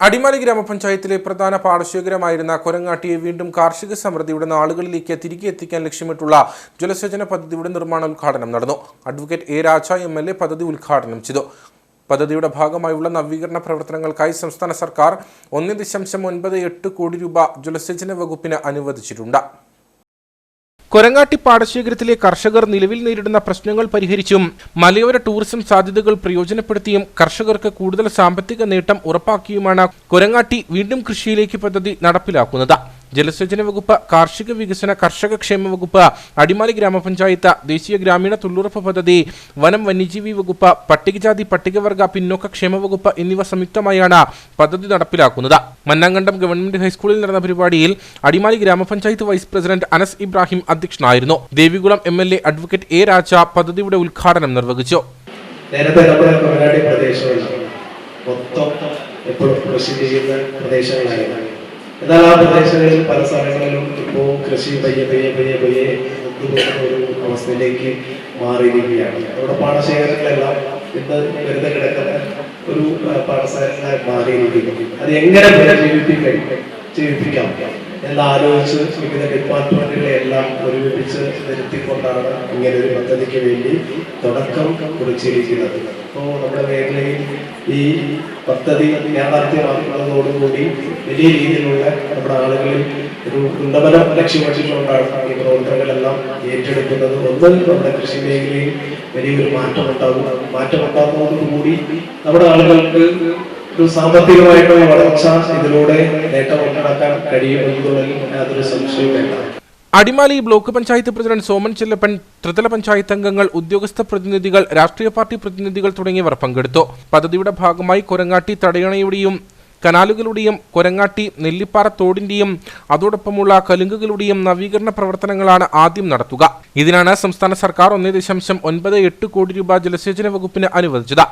അടിമാലി ഗ്രാമപഞ്ചായത്തിലെ പ്രധാന പാടശേഖരമായിരുന്ന കൊരങ്ങാട്ടിയെ വീണ്ടും കാർഷിക സമൃദ്ധിയുടെ നാളുകളിലേക്ക് തിരികെ എത്തിക്കാൻ ലക്ഷ്യമിട്ടുള്ള ജലസേചന പദ്ധതിയുടെ നിർമ്മാണ ഉദ്ഘാടനം നടന്നു. Advocate A Raja M L A പദ്ധതി ഉദ്ഘാടനം ചെയ്തു. പദ്ധതിയുടെ ഭാഗമായുള്ള നവീകരണ പ്രവർത്തനങ്ങൾക്കായി സംസ്ഥാന സർക്കാർ ഒന്ന് ദശാംശം ഒൻപത് എട്ട് കോടി രൂപ ജലസേചന വകുപ്പിന് അനുവദിച്ചിട്ടുണ്ട്. കൊരങ്ങാട്ടി പാടശേഖരത്തിലെ കർഷകർ നിലവിൽ നേരിടുന്ന പ്രശ്നങ്ങൾ പരിഹരിച്ചും മലയോര ടൂറിസം സാധ്യതകൾ പ്രയോജനപ്പെടുത്തിയും കർഷകർക്ക് കൂടുതൽ സാമ്പത്തിക നേട്ടം ഉറപ്പാക്കിയുമാണ് കൊരങ്ങാട്ടി വീണ്ടും കൃഷിയിലേക്ക് പദ്ധതി നടപ്പിലാക്കുന്നത്. ജലസേചന വകുപ്പ് കാർഷിക വികസന കർഷക ക്ഷേമ വകുപ്പ് അടിമാലി ഗ്രാമപഞ്ചായത്ത് ദേശീയ ഗ്രാമീണ തൊഴിലുറപ്പ് പദ്ധതി വനം വന്യജീവി വകുപ്പ് പട്ടികജാതി പട്ടികവർഗ പിന്നോക്ക ക്ഷേമ വകുപ്പ് എന്നിവ സംയുക്തമായാണ് പദ്ധതി നടപ്പിലാക്കുന്നത്. മന്നാങ്കണ്ടം ഗവൺമെന്റ് ഹൈസ്കൂളിൽ നടന്ന പരിപാടിയിൽ അടിമാലി ഗ്രാമപഞ്ചായത്ത് വൈസ് പ്രസിഡന്റ് അനസ് ഇബ്രാഹിം അധ്യക്ഷനായിരുന്നു. Devikulam M L A advocate A Raja പദ്ധതിയുടെ ഉദ്ഘാടനം നിർവഹിച്ചു. ചെയ്യുന്ന പ്രദേശങ്ങളായിരുന്നു. എന്നാൽ ആ പ്രദേശങ്ങളിൽ പല സ്ഥലങ്ങളിലും ഇപ്പോ കൃഷി പയ്യെ പയ്യെ പയ്യെ പയ്യെ ഒരു അവസ്ഥയിലേക്ക് മാറിയിരിക്കുകയാണ്. അവിടെ പാടശേഖരങ്ങളെല്ലാം ഇന്ന് വെറുതെ കിടക്കുന്ന ഒരു പാടശേഖരങ്ങളായി മാറിയിരിക്കുന്നു. അത് എങ്ങനെ പുനർജീവിപ്പിക്കാം ജീവിപ്പിക്കാം എന്ന് ആലോചിച്ച് വിവിധ ഡിപ്പാർട്ട്മെന്റുകളെ എല്ലാം ഒരുമിപ്പിച്ച് നിർത്തിക്കൊണ്ടാണ് ഇങ്ങനെ ഒരു പദ്ധതിക്ക് വേണ്ടി തുടക്കം കുറിച്ചിരിക്കുന്നത്. അപ്പോൾ നമ്മുടെ മേഖലയിൽ ഈ പദ്ധതി യാഥാർത്ഥ്യമാക്കുന്നതോടുകൂടി വലിയ രീതിയിലുള്ള നമ്മുടെ ആളുകളിൽ ഒരു ഉന്നമനം വച്ചിട്ടുകൊണ്ടാണ് ഈ പ്രവർത്തനങ്ങളെല്ലാം ഏറ്റെടുക്കുന്നത്. ഒന്ന് നമ്മുടെ കൃഷി മേഖലയിൽ വലിയൊരു മാറ്റമുണ്ടാകും. മാറ്റമുണ്ടാകുന്നതോടുകൂടി നമ്മുടെ ആളുകൾക്ക് ഒരു സാമ്പത്തികമായിട്ടുള്ള വളർച്ച ഇതിലൂടെ നേട്ടം ഉണ്ടാക്കാൻ കഴിയുമെന്നുള്ളതിൽ യാതൊരു സംശയം വേണ്ട അടിമാലി ബ്ലോക്ക് പഞ്ചായത്ത് പ്രസിഡന്റ് സോമൻ ചെല്ലപ്പൻ ത്രിതല പഞ്ചായത്ത് അംഗങ്ങൾ ഉദ്യോഗസ്ഥ പ്രതിനിധികൾ രാഷ്ട്രീയ പാർട്ടി പ്രതിനിധികൾ തുടങ്ങിയവർ പങ്കെടുത്തു. പദ്ധതിയുടെ ഭാഗമായി കൊരങ്ങാട്ടി തടയണയുടെയും കനാലുകളുടെയും കൊരങ്ങാട്ടി നെല്ലിപ്പാറ തോടിന്റെയും അതോടൊപ്പമുള്ള കലുങ്കുകളുടെയും നവീകരണ പ്രവർത്തനങ്ങളാണ് ആദ്യം നടത്തുക. ഇതിനാണ് സംസ്ഥാന സർക്കാർ ഒന്നേ ദശാംശം ഒൻപത് എട്ട് കോടി രൂപ ജലസേചന വകുപ്പിന് അനുവദിച്ചത്.